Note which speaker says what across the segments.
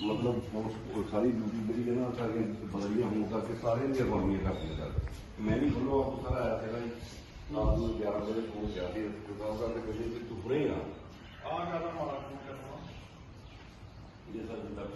Speaker 1: مطلب بدلیاں سارے لیے کر میں آپ گیارہ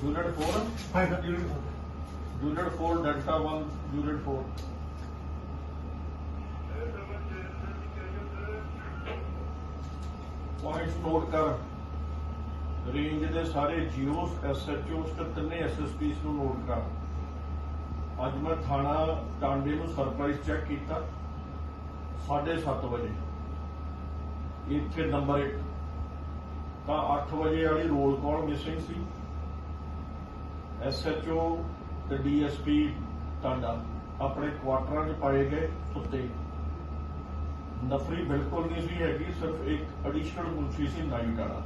Speaker 1: unit 4 ਹਾਂ sir
Speaker 2: unit unit 4 delta 1 unit 4 point note ਕਰ। ਰੇਂਜ ਦੇ ਸਾਰੇ ਜੀਓਸ ਐਸਐਚਓਸ ਤੇ ਤਿੰਨੇ ਐਸਐਸਪੀਸ ਨੂੰ ਨੋਟ ਕਰ। ਅੱਜ ਮੈਂ ਥਾਣਾ ਟਾਂਡੇ ਨੂੰ ਸਰਪ੍ਰਾਈਜ਼ ਚੈੱਕ ਕੀਤਾ 7:30 ਵਜੇ। ਇੱਥੇ ਨੰਬਰ 1 ਤਾਂ 8 ਵਜੇ ਵਾਲੀ ਰੋਲ ਕਾਲ ਮਿਸਿੰਗ ਸੀ। ਐਸਐਚਓ ਤੇ ਡੀਐਸਪੀ ਟਾਂਡਾ ਆਪਣੇ ਕੁਆਟਰਾਂ 'ਚ ਪਾਏ ਗਏ ਸੁੱਤੇ ਨਫਰੀ ਬਿਲਕੁਲ ਨਹੀਂ ਸੀ ਹੈਗੀ, ਸਿਰਫ ਇੱਕ ਐਡੀਸ਼ਨਲ ਮੁਨਸ਼ੀ ਸੀ ਨਾਈਟ ਵਾਲਾ।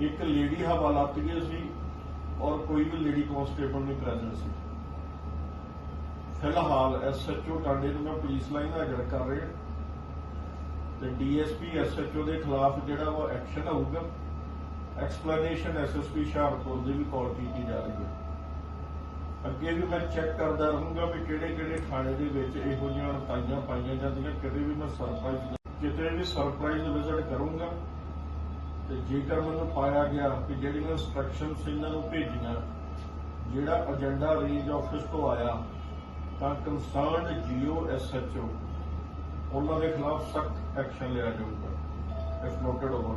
Speaker 2: ਇੱਕ ਲੇਡੀ ਹਵਾਲਾਤੀਏ ਸੀ ਔਰ ਕੋਈ ਵੀ ਲੇਡੀ ਕਾਂਸਟੇਬਲ ਨਹੀਂ ਪ੍ਰੈਜ਼ੈਂਟ ਸੀ। ਫਿਲਹਾਲ ਐਸਐਚਓ ਟਾਂਡੇ ਨੂੰ ਮੈਂ ਪੁਲਿਸ ਲਾਈਨ ਹਾਜ਼ਰ ਕਰ ਰਿਹਾ। ਤੇ ਡੀਐਸਪੀ ਐਸਐਚਓ ਦੇ ਖਿਲਾਫ ਜਿਹੜਾ ਉਹ ਐਕਸ਼ਨ ਹੋਊਗਾ ਐਕਸਪਲੇਨੇਸ਼ਨ ਐਸਐਸਪੀ ਹੁਸ਼ਿਆਰਪੁਰ ਦੀ ਵੀ ਕਾਲ ਕੀਤੀ ਜਾ ਰਹੀ ਹੈ। ਅੱਗੇ ਵੀ ਮੈਂ ਚੈੱਕ ਕਰਦਾ ਰਹੂੰਗਾ ਵੀ ਕਿਹੜੇ ਕਿਹੜੇ ਥਾਣੇ ਦੇ ਵਿੱਚ ਇਹੋ ਜਿਹੀਆਂ ਅਣਤਾਈਆਂ ਪਾਈਆਂ ਜਾਂਦੀਆਂ, ਕਿਤੇ ਵੀ ਮੈਂ ਸਰਪ੍ਰਾਈਜ਼ ਕਿਤੇ ਵੀ ਸਰਪ੍ਰਾਈਜ਼ ਵਿਜ਼ਿਟ ਕਰੂੰਗਾ। ਤੇ ਜੇਕਰ ਮੈਨੂੰ ਪਾਇਆ ਗਿਆ ਕਿ ਜਿਹੜੀਆਂ ਇਨਸਟਰਕਸ਼ਨਸ ਇਹਨਾਂ ਨੂੰ ਭੇਜੀਆਂ, ਜਿਹੜਾ ਏਜੰਡਾ ਰੇਂਜ ਆਫਿਸ ਤੋਂ ਆਇਆ, ਤਾਂ ਕੰਸਰਨਡ ਜੀਓ ਐਸਐਚਓ ਉਹਨਾਂ ਦੇ ਖਿਲਾਫ ਸਖਤ ਐਕਸ਼ਨ ਲਿਆ ਜਾਊਗਾ। If noted over